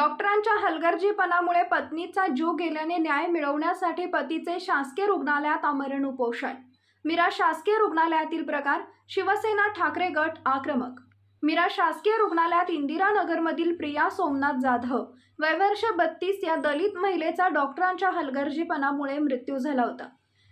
डॉक्टरांच्या हलगर्जीपणामुळे पत्नीचा जीव गेल्याने न्याय मिळवण्यासाठी पतीचे शासकीय रुग्णालयात आमरण उपोषण. मीरा शासकीय रुग्णालयातील प्रकार शिवसेना ठाकरे गट आक्रमक. मीरा शासकीय रुग्णालयात इंदिरानगरमधील प्रिया सोमनाथ जाधव. वयवर्ष बत्तीस या दलित महिलेचा डॉक्टरांच्या हलगर्जीपणामुळे मृत्यू झाला होता.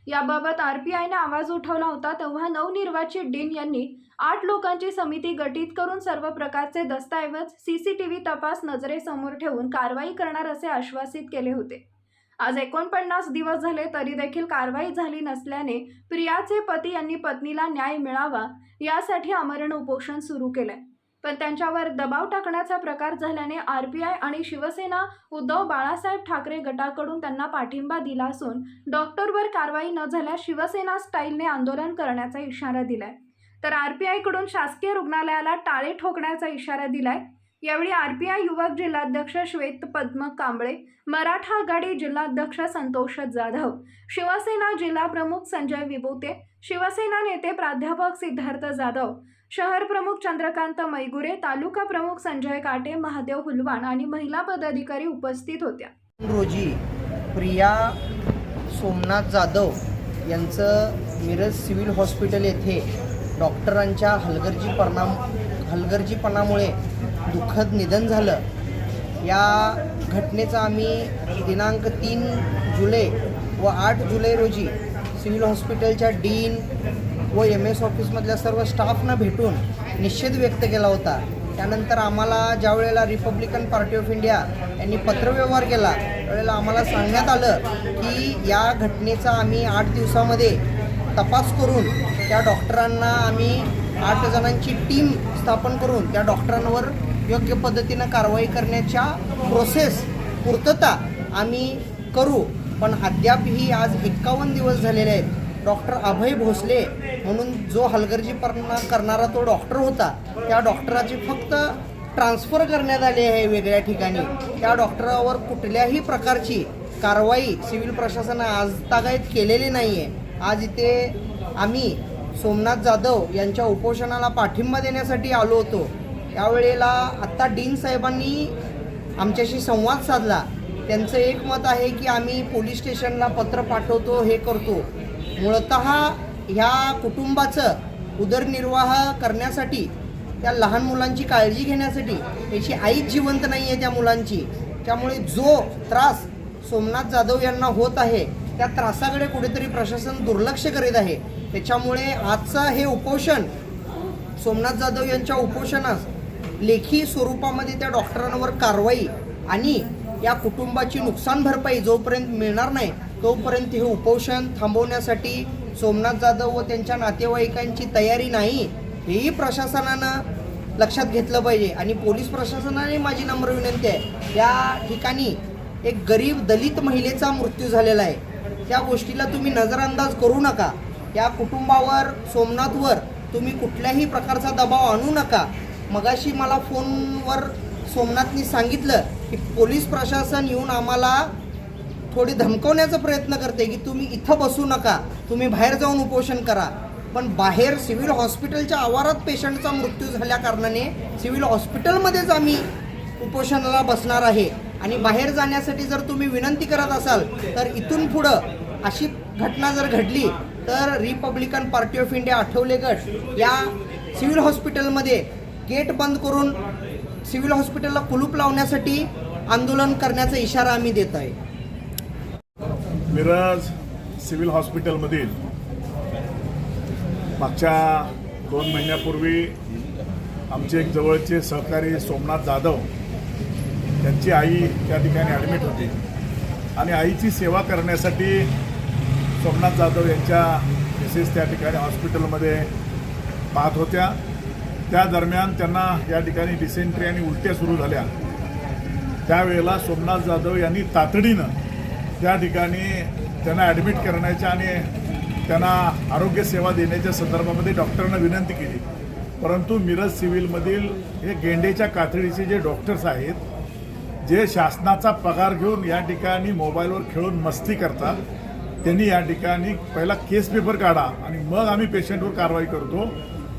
याबाबत आर पी आयने आवाज उठवला होता तेव्हा नवनिर्वाचित डीन यांनी आठ लोकांची समिती गठीत करून सर्व प्रकारचे दस्तऐवज सीसीटीव्ही तपास नजरेसमोर ठेवून कारवाई करणार असे आश्वासित केले होते. आज एकोणपन्नास दिवस झाले तरी देखील कारवाई झाली नसल्याने प्रियाचे पती यांनी पत्नीला न्याय मिळावा यासाठी आमरण उपोषण सुरू केलंय. पण त्यांच्यावर दबाव टाकण्याचा प्रकार झाल्याने आरपीआय आणि शिवसेना उद्धव बाळासाहेब ठाकरे गटाकडून त्यांना पाठिंबा दिला असून डॉक्टरवर कारवाई न झाल्यास शिवसेना स्टाईलने आंदोलन करण्याचा इशारा दिलाय. तर आर पी आयकडून शासकीय रुग्णालयाला टाळे ठोकण्याचा इशारा दिलाय. यावेळी आरपीआय युवक जिल्हाध्यक्ष श्वेत पद्म कांबळे मराठा आघाडी जिल्हाध्यक्ष संतोष जाधव शिवसेना जिल्हा प्रमुख संजय विभूते शिवसेना नेते प्राध्यापक सिद्धार्थ जाधव शहर प्रमुख चंद्रकांत मैगुरे तालुका प्रमुख संजय काटे महादेव हुलवाण आणि महिला पदाधिकारी उपस्थित होत्या. रोजी प्रिया सोमनाथ जाधव यांचं मिरज सिव्हिल हॉस्पिटल येथे डॉक्टरांच्या हलगर्जीपणा हलगर्जीपणामुळे दुःखद निधन झालं. या घटनेचा आम्ही दिनांक तीन जुलै व आठ जुलै रोजी सिव्हिल हॉस्पिटलच्या डीन व एम एस ऑफिसमधल्या सर्व स्टाफना भेटून निषेध व्यक्त केला होता. त्यानंतर आम्हाला ज्या वेळेला रिपब्लिकन पार्टी ऑफ इंडिया यांनी पत्रव्यवहार केला त्यावेळेला आम्हाला सांगण्यात आलं की या घटनेचा आम्ही आठ दिवसामध्ये तपास करून त्या डॉक्टरांना आम्ही आठ जणांची टीम स्थापन करून त्या डॉक्टरांवर योग्य पद्धतीनं कारवाई करण्याच्या प्रोसेस पूर्तता आम्ही करू. पण अद्यापही आज एक्कावन्न दिवस झालेले आहेत. डॉक्टर अभय भोसले म्हणून जो हलगर्जीपणा करणारा तो डॉक्टर होता त्या डॉक्टराची फक्त ट्रान्सफर करण्यात आली आहे वेगळ्या ठिकाणी. त्या डॉक्टरावर कुठल्याही प्रकारची कारवाई सिव्हिल प्रशासन आज तागायत केलेली नाही आहे आज इथे आम्ही सोमनाथ जाधव यांच्या उपोषणाला पाठिंबा देण्यासाठी आलो होतो. त्यावेळेला आत्ता डीन साहेबांनी आमच्याशी संवाद साधला. त्यांचं एक मत आहे की आम्ही पोलीस स्टेशनला पत्र पाठवतो हे करतो. मूळत ह्या कुटुंबाचं उदरनिर्वाह करण्यासाठी त्या लहान मुलांची काळजी घेण्यासाठी त्याची आईच जिवंत नाही आहे त्या मुलांची. त्यामुळे जो त्रास सोमनाथ जाधव यांना होत आहे त्या त्रासाकडे कुठेतरी प्रशासन दुर्लक्ष करीत आहे. त्याच्यामुळे आजचं हे उपोषण सोमनाथ जाधव यांच्या उपोषणास लेखी स्वरूपामध्ये त्या डॉक्टरांवर कारवाई आणि या कुटुंबाची नुकसान भरपाई जोपर्यंत मिळणार नाही तोपर्यंत हे उपोषण थांबवण्यासाठी सोमनाथ जाधव व त्यांच्या नातेवाईकांची तयारी नाही हेही प्रशासनानं लक्षात घेतलं पाहिजे. आणि पोलीस प्रशासनाने माझी नम्र विनंती आहे या ठिकाणी एक गरीब दलित महिलेचा मृत्यू झालेला आहे. त्या गोष्टीला तुम्ही नजरअंदाज करू नका. या कुटुंबावर सोमनाथवर तुम्ही कुठल्याही प्रकारचा दबाव आणू नका. मगाशी मला फोनवर सोमनाथनी सांगितलं की पोलीस प्रशासन येऊन आम्हाला थोडी धमकवण्याचा प्रयत्न करते की तुम्ही इथं बसू नका तुम्ही बाहेर जाऊन उपोषण करा. पण बाहेर सिव्हिल हॉस्पिटलच्या आवारात पेशंटचा मृत्यू झाल्या कारणाने सिव्हिल हॉस्पिटलमध्येच आम्ही उपोषणाला बसणार आहे. आणि बाहेर जाण्यासाठी जर तुम्ही विनंती करत असाल तर इथून पुढं अशी घटना जर घडली तर Republican Party of India Athawale गट या सिव्हिल हॉस्पिटलमध्ये गेट बंद करून सिव्हिल हॉस्पिटलला कुलूप लावण्यासाठी आंदोलन करण्याचा इशारा आम्ही देत आहे. मिरज सिव्हिल हॉस्पिटलमधील मागच्या दोन महिन्यापूर्वी आमचे एक जवळचे सहकारी सोमनाथ जाधव त्यांची आई त्या ठिकाणी ॲडमिट होती. आणि आईची सेवा करण्यासाठी सोमनाथ जाधव यांच्या मिसेस त्या ठिकाणी हॉस्पिटलमध्ये पाहत होत्या. त्या दरम्यान त्यांना या ठिकाणी डिसेंट्री आणि उलट्या सुरू झाल्या. त्यावेळेला सोमनाथ जाधव यांनी तातडीनं त्या ठिकाणी त्यांना ॲडमिट करण्याच्या आणि त्यांना आरोग्य सेवा देण्याच्या संदर्भामध्ये डॉक्टरांना विनंती केली. परंतु मिरज सिव्हिलमधील हे गेंडेच्या कातडीचे जे डॉक्टर्स आहेत जे शासनाचा पगार घेऊन या ठिकाणी मोबाईलवर खेळून मस्ती करतात त्यांनी या ठिकाणी पहिला केस पेपर काढा आणि मग आम्ही पेशंटवर कारवाई करतो.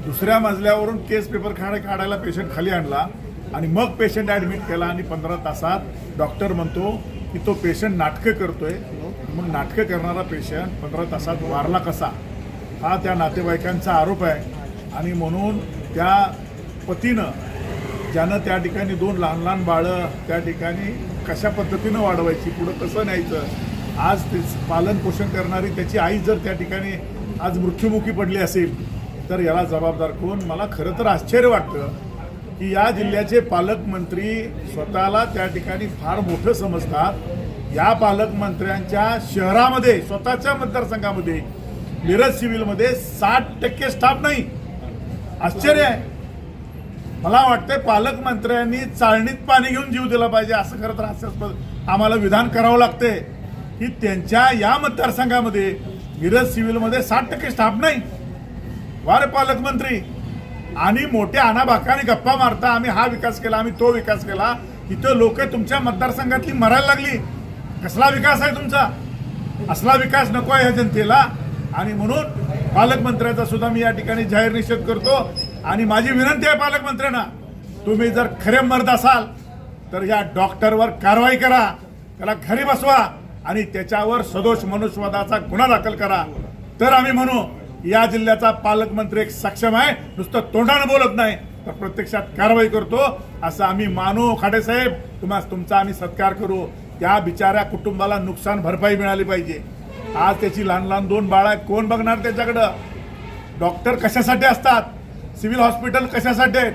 दुसऱ्या मजल्यावरून केस पेपर खाणे काढायला पेशंट खाली आणला आणि मग पेशंट ॲडमिट केला आणि पंधरा तासात डॉक्टर म्हणतो की तो पेशंट नाटकं करतोय. मग नाटकं करणारा पेशंट पंधरा तासात वारला कसा? हा त्या नातेवाईकांचा आरोप आहे. आणि म्हणून त्या पतीनं ज्यानं त्या ठिकाणी दोन लहान लहान बाळं त्या ठिकाणी कशा पद्धतीनं वाढवायची पुढं कसं न्यायचं? आज ते पालन पोषण करणारी त्याची आई जर त्या ठिकाणी आज मृत्युमुखी पडली असेल तर याला जबाबदार कोण? मला खरं तर आश्चर्य वाटतं की या जिल्ह्याचे पालकमंत्री स्वतःला त्या ठिकाणी फार मोठं समजतात. या पालकमंत्र्यांच्या शहरामध्ये स्वतःच्या मतदारसंघामध्ये मिरज सिव्हिलमध्ये साठ टक्के स्टाफ नाही. आश्चर्य आहे. मला वाटतंय पालकमंत्र्यांनी चाळणीत पाणी घेऊन जीव दिला पाहिजे असं खरं तर हास्यास्पद आम्हाला विधान करावं लागतंय. की त्यांच्या या मतदारसंघामध्ये मिरज सिव्हिलमध्ये साठ टक्के स्टाफ नाही. वारे पालकमंत्री आणि मोठ्या अनाबाकाने गप्पा मारता आम्ही हा विकास केला आम्ही तो विकास केला. इथं लोक तुमच्या मतदारसंघातली मरायला लागली. कसला विकास आहे तुमचा? असला विकास नको आहे ह्या जनतेला. आणि म्हणून पालकमंत्र्याचा सुद्धा मी या ठिकाणी जाहीर निषेध करतो. आणि माझी विनंती आहे पालकमंत्र्यांना तुम्ही जर खरे मर्द असाल तर या डॉक्टरवर कारवाई करा. त्याला घरी बसवा. आणि त्याच्यावर सदोष मनुष्यवादाचा गुन्हा दाखल करा. तर आम्ही म्हणू या जिल्ह्याचा पालकमंत्री एक सक्षम आहे. नुसतं तोंडानं बोलत नाही तर प्रत्यक्षात कारवाई करतो. असं आम्ही मानू. खाडे साहेब तुम्हा तुमचा आम्ही सत्कार करू. त्या बिचाऱ्या कुटुंबाला नुकसान भरपाई मिळाली पाहिजे. आज त्याची लहान लहान दोन बाळा आहेत. कोण बघणार त्याच्याकडं? डॉक्टर कशासाठी असतात? सिव्हिल हॉस्पिटल कशासाठी आहेत?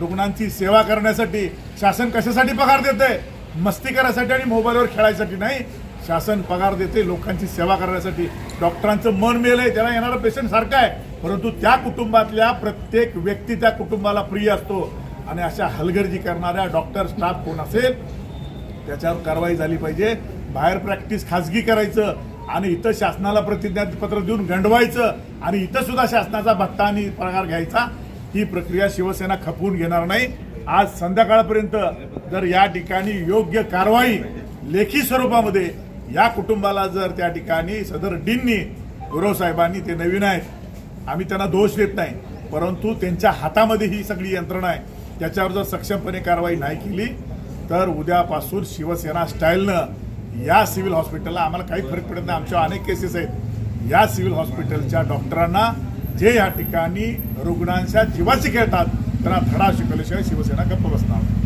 रुग्णांची सेवा करण्यासाठी शासन कशासाठी पगार देते मस्ती करायसाठी आणि मोबाईलवर खेळायसाठी नाही? शासन पगार देते लोकांची सेवा करण्यासाठी. डॉक्टरांचं मन मेलंय त्याला येणारा पेशंट सारखा आहे. परंतु त्या कुटुंबातल्या प्रत्येक व्यक्ती त्या कुटुंबाला प्रिय असतो. आणि अशा हलगर्जी करणाऱ्या डॉक्टर स्टाफ कोण असेल त्याच्यावर कारवाई झाली पाहिजे. बाहेर प्रॅक्टिस खाजगी करायचं आणि इथं शासनाला प्रतिज्ञापत्र देऊन गंडवायचं आणि इथं सुद्धा शासनाचा भत्ता आणि पगार घ्यायचा ही प्रक्रिया शिवसेना खपवून घेणार नाही. आज संध्याकाळपर्यंत जर या ठिकाणी योग्य कारवाई लेखी स्वरूपामध्ये या कुटुंबाला जर त्या ठिकाणी सदर डीननी गुरव साहेबांनी ते नवीन आहेत आम्ही त्यांना दोष देत नाही परंतु त्यांच्या हातामध्ये ही सगळी यंत्रणा आहे. त्याच्यावर जर सक्षमपणे कारवाई नाही केली तर उद्यापासून शिवसेना स्टाईलनं या सिव्हिल हॉस्पिटलला आम्हाला काही फरक पडत नाही. आमच्या अनेक केसेस आहेत. या सिव्हिल हॉस्पिटलच्या डॉक्टरांना जे या ठिकाणी रुग्णांच्या जीवाशी खेळतात त्यांना धडा शिकवल्याशिवाय शिवसेना गप्प बसणार नाही.